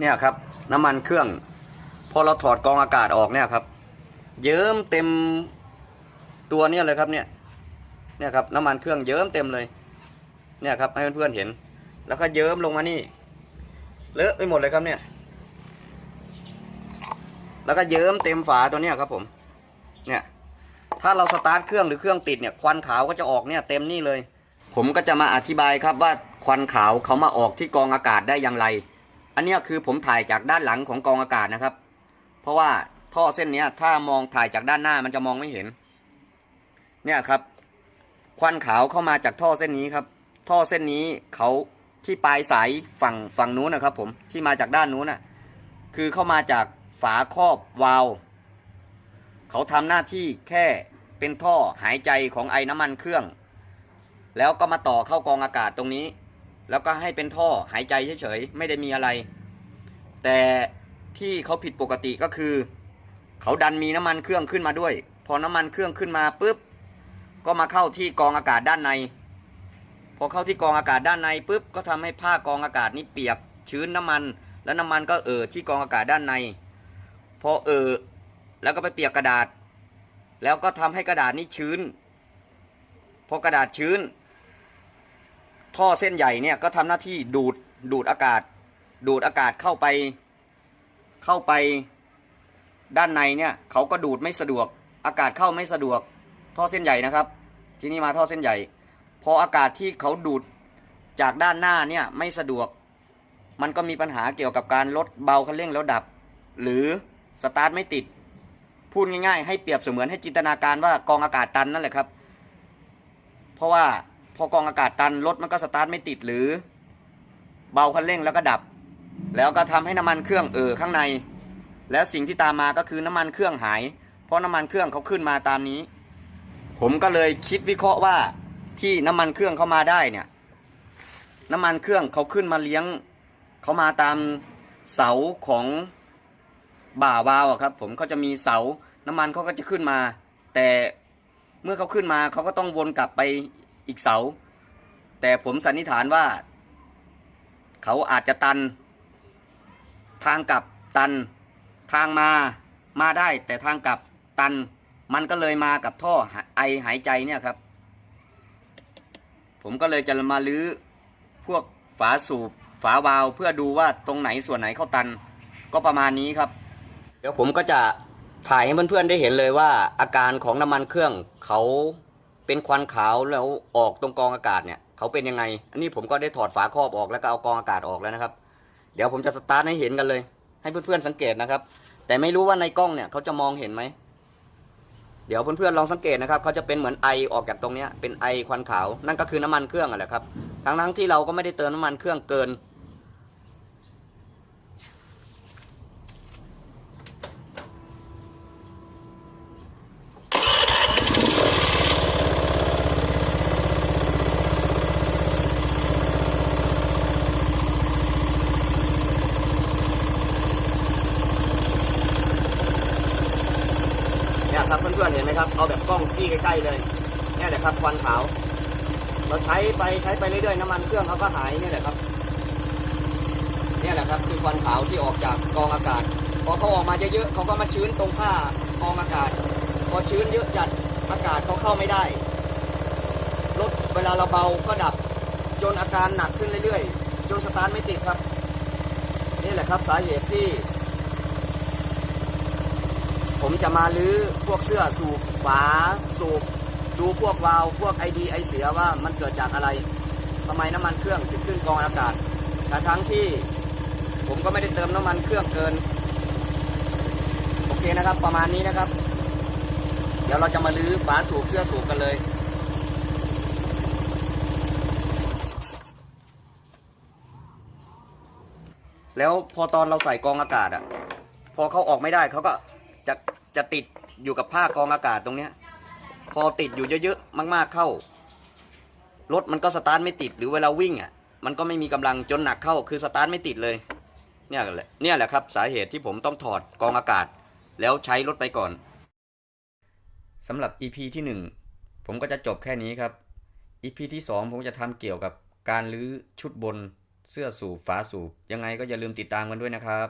เนี่ยครับ น้ำมันเครื่อง พอเราถอดกองอากาศออกเนี่ยครับ เยิ้มเต็มตัวเนี่ยเลยครับเนี่ย เนี่ยครับน้ำมันเครื่องเยิ้มเต็มเลย เนี่ยครับให้เพื่อนๆเห็น แล้วก็เยิ้มลงมานี่ เลอะไปหมดเลยครับเนี่ย แล้วก็เยิ้มเต็มฝาตัวเนี้ยครับผม เนี่ย ถ้าเราสตาร์ทเครื่องหรือเครื่องติดเนี่ยควันขาวก็จะออกเนี่ยเต็มนี่เลย ผมก็จะมาอธิบายครับว่าควันขาวเขามาออกที่กองอากาศได้อย่างไร อันนี้คือผมถ่ายจากด้านหลังของกองอากาศนะครับ เพราะว่าท่อเส้นนี้ถ้ามองถ่ายจากด้านหน้ามันจะมองไม่เห็น เนี่ยครับ ควันขาวเข้ามาจากท่อเส้นนี้ครับ ท่อเส้นนี้เขาที่ปลายสายฝั่งฝั่งนู้นนะครับ ผมที่มาจากด้านนู้นน่ะ คือเข้ามาจากฝาครอบวาล์วเขาทำหน้าที่แค่เป็นท่อหายใจของไอ้น้ำมันเครื่อง แล้วก็มาต่อเข้ากองอากาศตรงนี้ แล้วก็ให้เป็นท่อหายใจเฉยๆไม่ได้มีอะไร แต่ที่เขาผิดปกติก็คือ เขาดันมีน้ำมันเครื่องขึ้นมาด้วย พอน้ำมันเครื่องขึ้นมาปุ๊บก็มาเข้าที่กองอากาศด้านใน พอเข้าที่กองอากาศด้านในปุ๊บก็ทำให้ผ้ากองอากาศนี้เปียกชื้นน้ำมัน แล้วน้ำมันก็เอ่อที่กองอากาศด้านใน พอเอ่อแล้วก็ไปเปียกกระดาษ แล้วก็ทำให้กระดาษนี้ชื้น พอกระดาษชื้น ท่อเส้นใหญ่เนี่ยก็ทำหน้าที่ดูดดูดอากาศ ดูดอากาศเข้าไป เข้าไปด้านในเนี่ยเขาก็ดูดไม่สะดวก อากาศเข้าไม่สะดวก ท่อเส้นใหญ่นะครับ ที่นี้มาท่อเส้นใหญ่ พออากาศที่เขาดูดจากด้านหน้าเนี่ยไม่สะดวก มันก็มีปัญหาเกี่ยวกับการลดเบาคันเร่งแล้วดับ หรือสตาร์ทไม่ติด พูดง่ายๆ ให้เปรียบเสมือนให้จินตนาการว่ากองอากาศตันนั่นแหละครับ เพราะว่า พอกองอากาศตันรถมันก็สตาร์ทไม่ติดหรือ เบาคันเร่งแล้วก็ดับ แล้วก็ทำให้น้ำมันเครื่องเออข้างใน แล้วสิ่งที่ตามมาก็คือน้ำมันเครื่องหาย เพราะน้ำมันเครื่องเขาขึ้นมาตามนี้ ผมก็เลยคิดวิเคราะห์ว่าที่น้ำมันเครื่องเข้ามาได้เนี่ย น้ำมันเครื่องเขาขึ้นมาเลี้ยงเขามาตามเสาของบ่าวาวครับ ผมเขาจะมีเสาน้ำมันเขาก็จะขึ้นมา แต่เมื่อเขาขึ้นมาเขาก็ต้องวนกลับไป อีกเสา แต่ผมสันนิษฐานว่า เขาอาจจะตัน ทางกลับตัน ทางมามาได้ แต่ทางกลับตัน มันก็เลยมากับท่อไอหายใจเนี่ยครับ ผมก็เลยจะมาลื้อพวกฝาสูบฝาวาล์วเพื่อดูว่าตรงไหนส่วนไหนเข้าตัน ก็ประมาณนี้ครับ เดี๋ยวผมก็จะถ่ายให้เพื่อนๆได้เห็นเลยว่าอาการของน้ำมันเครื่องเขา เป็นควันขาวแล้วออกตรงกองอากาศเนี่ยเขาเป็นยังไง อันนี้ผมก็ได้ถอดฝาครอบออกแล้วก็เอากองอากาศออกแล้วนะครับ เดี๋ยวผมจะสตาร์ทให้เห็นกันเลย ให้เพื่อนๆสังเกตนะครับ แต่ไม่รู้ว่าในกล้องเนี่ยเขาจะมองเห็นไหมเดี๋ยวเพื่อนๆลองสังเกตนะครับเขาจะเป็นเหมือนไอออกจากตรงเนี้ยเป็นไอควันขาวนั่นก็คือน้ำมันเครื่องอะแหละครับทั้งๆที่เราก็ไม่ได้เติมน้ำมันเครื่องเกิน เนี่ยครับเพื่อนๆเห็นไหมครับเอาแบบกล้องจี้ใกล้ๆเลยนี่แหละครับควันขาว เราใช้ไปใช้ไปเรื่อยๆน้ำมันเครื่องเขาก็หายนี่แหละครับนี่แหละครับคือควันขาวที่ออกจากกองอากาศพอเขาออกมาเยอะๆเขาก็มาชื้นตรงผ้ากองอากาศ พอชื้นเยอะจัดอากาศเขาเข้าไม่ได้รถเวลาเราเบาก็ดับ จนอาการหนักขึ้นเรื่อยๆ จนสตาร์ทไม่ติดครับ นี่แหละครับสาเหตุที่ ผมจะมาลื้อพวกเสื้อสูบฝาสูบดูพวกวาล์วพวกไอดีไอเสียว่ามันเกิดจากอะไรทำไมน้ำมันเครื่องถึงขึ้นกองอากาศแต่ทั้งที่ผมก็ไม่ได้เติมน้ำมันเครื่องเกิน โอเคนะครับ ประมาณนี้นะครับ เดี๋ยวเราจะมาลื้อฝาสูบเสื้อสูบกันเลยแล้วพอตอนเราใส่กองอากาศอะ พอเขาออกไม่ได้เขาก็ จะติดอยู่กับผ้ากองอากาศตรงเนี้ย พอติดอยู่เยอะๆมาก ๆเข้ารถมันก็สตาร์ทไม่ติดหรือเวลาวิ่งอะมันก็ไม่มีกำลังจนหนักเข้าคือสตาร์ทไม่ติดเลย เนี่ยแหละเนี่ยแหละครับสาเหตุที่ผมต้องถอดกองอากาศ แล้วใช้รถไปก่อนสำหรับ EP ที่ 1 ผมก็จะจบแค่นี้ครับ EP ที่ 2 ผมจะทำเกี่ยวกับการรื้อชุดบนเสื้อสูบฝาสูบ ยังไงก็อย่าลืมติดตามกันด้วยนะครับ